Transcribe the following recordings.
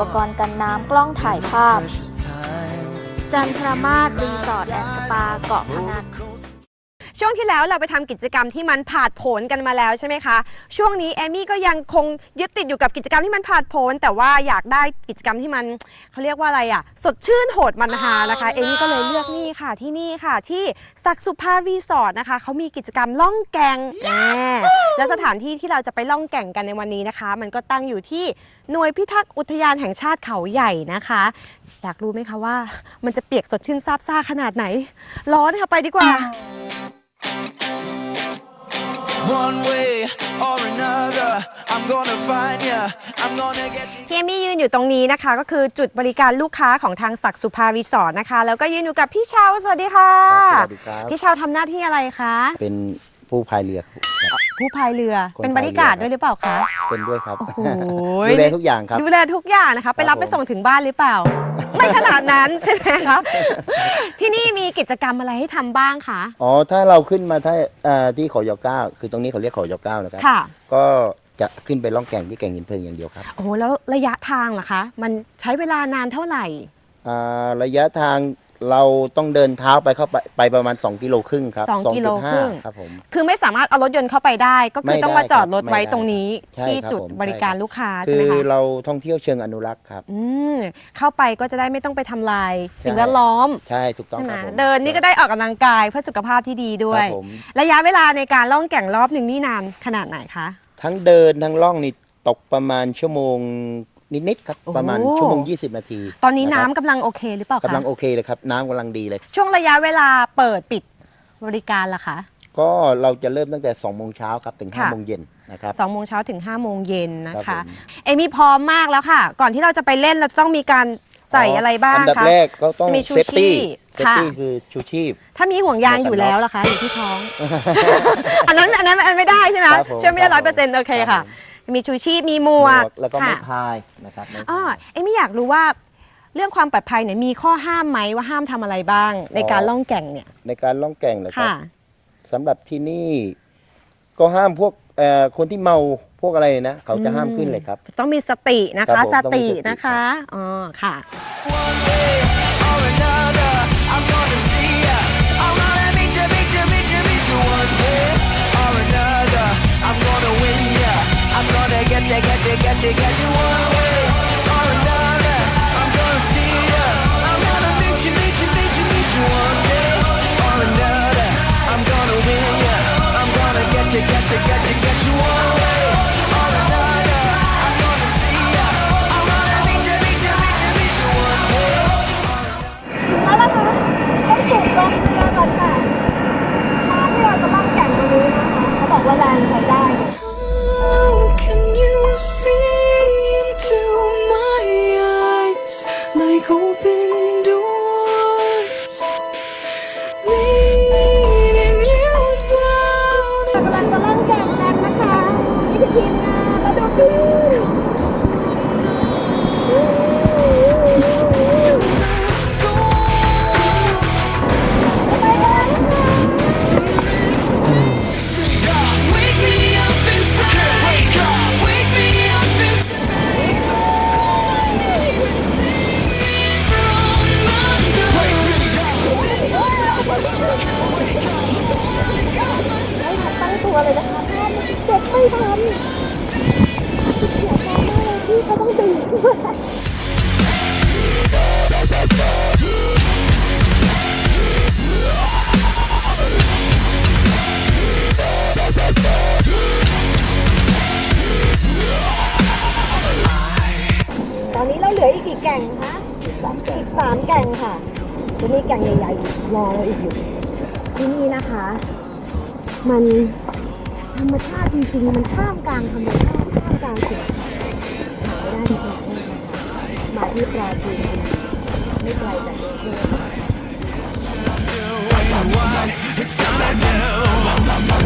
ปกรณ์กันน้ำกล้องถ่ายภาพ จันทรมาศรีสอร์ทแอนด์สปาเกาะพะงัน ช่วงที่แล้วเราไปทำกิจกรรมที่มันผ่าดโผนกันมาแล้วใช่ไหมคะ ช่วงนี้เอมี่ก็ยังคงยึดติดอยู่กับกิจกรรมที่มันผ่าดโผนแต่ว่าอยากได้กิจกรรมที่มันเขาเรียกว่าอะไรอะ สดชื่นโหดมันฮานะคะเอมี่ก็เลยเลือกนี่ค่ะที่นี่ค่ะที่ศักดิ์สุภารีสอร์ทนะคะเขามีกิจกรรมล่องแกงแหมและสถานที่ที่เราจะไปล่องแก่งกันในวันนี้นะคะ มันก็ตั้งอยู่ที่หน่วยพิทักษ์อุทยานแห่งชาติเขาใหญ่นะคะ อยากรู้ไหมคะว่า มันจะเปียกสดชื่นซาบซ่าขนาดไหน ร้อนค่ะไปดีกว่า One way or another, I'm gonna find ya. I'm gonna get you. พี่เอมี่ยืนอยู่ตรงนี้นะคะ ก็คือจุดบริการลูกค้าของทางศักดิ์สุภารีสอร์ทนะคะ แล้วก็ยืนอยู่กับพี่เชาสวัสดีค่ะ ครับสวัสดีครับ พี่เชาทำหน้าที่อะไรคะ เป็นผู้พายเรือครับ ผู้พายเรือ คนเป็นบริการดพายเรือ ด้วยหรือเปล่าคะ เป็นด้วยครับ โอ้โห ดูแลทุกอย่างครับ ดูแลทุกอย่างนะคะ ไปรับผม ไปส่งถึงบ้านหรือเปล่า ไม่ขนาดนั้นใช่ไหมคะ ที่นี่มีกิจกรรมอะไรให้ทำบ้างคะ อ๋อ ถ้าเราขึ้นมาที่เอ่อที่เขายอเก้า คือตรงนี้เขาเรียกเขายอเก้านะครับ ค่ะ ก็จะขึ้นไปล่องแก่งที่แก่งหินเพลิงอย่างเดียวครับโอ้โหแล้วระยะทางล่ะคะ มันใช้เวลานานเท่าไหร่ อ่าระยะทาง เราต้องเดินเท้าไปเข้าไปไปประมาณ 2 กิโลครึ่งครับสองกิโล2.5ครึ่งครับผม คือไม่สามารถเอารถยนต์เข้าไปได้ ก็คือไม่ต้องมาได้จอดรถครับไว้ไม่ได้ตรงนี้ใช่ที่ครับจุดผมบริการใช่ครับ ลูกค้าคืใช่ไหมอคะเราท่องเที่ยวเชิงอนุรักษ์ครับ อืมเข้าไปก็จะได้ไม่ต้องไปทำลาย สิ่งแวดล้อมใช่ถูกต้องใช่ไหมครับผมเดินนี่ก็ได้ออกกำลังกายเพื่อสุขภาพที่ดีด้วยครับผมระยะเวลาในการล่องแก่งรอบหนึ่งนี่นานขนาดไหนคะ ทั้งเดินทั้งล่องนี่ตกประมาณชั่วโมง นิดๆครับโอ้โหประมาณชั่วโมง 20 นาทีตอนนี้น้ำะครับกำลังโอเคหรือเปล่าคะกำลังโอเคเลยครับ น้ำกำลังดีเลย ช่วงระยะเวลาเปิดปิดบริการล่ะคะ ก็เราจะเริ่มตั้งแต่2โมงเช้าครับ ถึงค่ะ 5โมงเย็นนะครับ สองโมงเช้าถึง5้าโมงเย็นนะครัคะ บผม เอมี่พร้อมมากแล้วค่ะ ก่อนที่เราจะไปเล่นเราจะต้องมีการใส่อะไรบ้างอันดับคะ แรกก็ต้องจะมีชูเซฟตี้ชีพเซฟค่ะ ตี้คือชูชีพ ถ้ามีห่วงยางอยู่แล้วล่ะคะอยู่ที่ท้อง อันนั้นอันนั้นอันไม่ได้ใช่ไหมครับผมช่วยไม่ได้ครัร้อบยเปอร์เซ็นต์โอเคครัค่ะบผ มีชูชีพมีหมวกแล้วก็ไม่ค่ะพายนะครับไม่อ๋อพายเอมี่อยากรู้ว่า เรื่องความปลอดภัยเนี่ยมีข้อห้ามไหมว่าห้ามทำอะไรบ้าง ในการล่องแก่งเนี่ยในการล่องแก่งนะครับค่ะ สำหรับที่นี่ ก็ห้ามพวกเอ่อคนที่เมาพวกอะไรนะเขาจะห้ามขึ้นเลยครับ ต้องมีสตินะครัคะ บผมสต้องมีติสตินะคะอ๋อค่ะ One way get ya, get ya, get ya, get you. One way า ก่งคะอีกสามแก่งค่ะจะมีแก่งใหญ่ๆรอเราอีกอยู่ ที่นี่นะคะ มันธรรมชาติจริงๆ มันท่ามกลางธรรมชาติท่ามกลางสิ่งหาไม่ได้จริงๆเลยนะคะมาที่ปราจีนบุรีไม่ไกลจากกรุงเทพต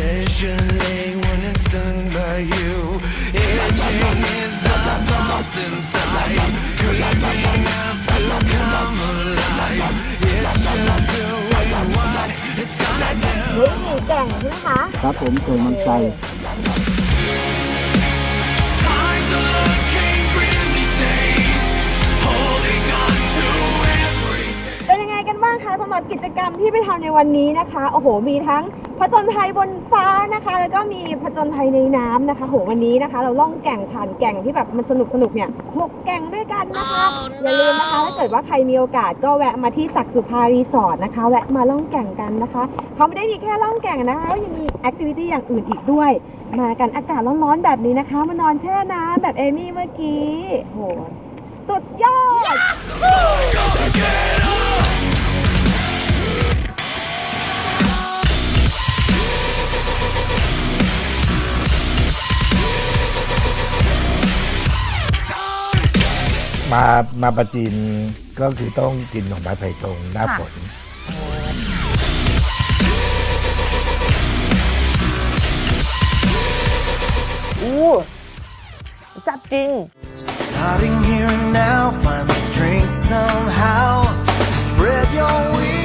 ไปแช่ในจักรุซี่ especially when it's done by you. Itching is the boss inside, creeping up to come alive. It's just doing what it's gonna do. เฮ้ยหมูแกร่งใช่ไหมคะครับผมส่งมันไก บ้างคะสำหรับกิจกรรมที่ไปทำในวันนี้นะคะโอ้โห มีทั้งผจญภัยบนฟ้านะคะ แล้วก็มีผจญภัยในน้ำนะคะโหวันนี้นะคะ เราล่องแก่งผ่านแก่งที่แบบมันสนุกสนุกๆเนี่ยหกแก่งด้วยกันนะคะอย่าลืมนะคะถ้าเกิดว่าใครมีโอกาสก็แวะมาที่ศักดิ์สุภารีสอร์ทนะคะ แวะมาล่องแก่งกันนะคะเขาไม่ได้มีแค่ล่องแก่งนะคะยังมีแอคทิวิตี้อย่างอื่นอีกด้วย มากันอากาศร้อนๆแบบนี้นะคะมานอนแช่น้ำแบบเอมี่เมื่อกี้โหสุดยอด มามาประจีนก็คือต้องกินของไม้ไผ่ตรงหน้าค่ะ ฝน อู้ซับจริง Starting here and now, find the strength somehow. Spread your wings.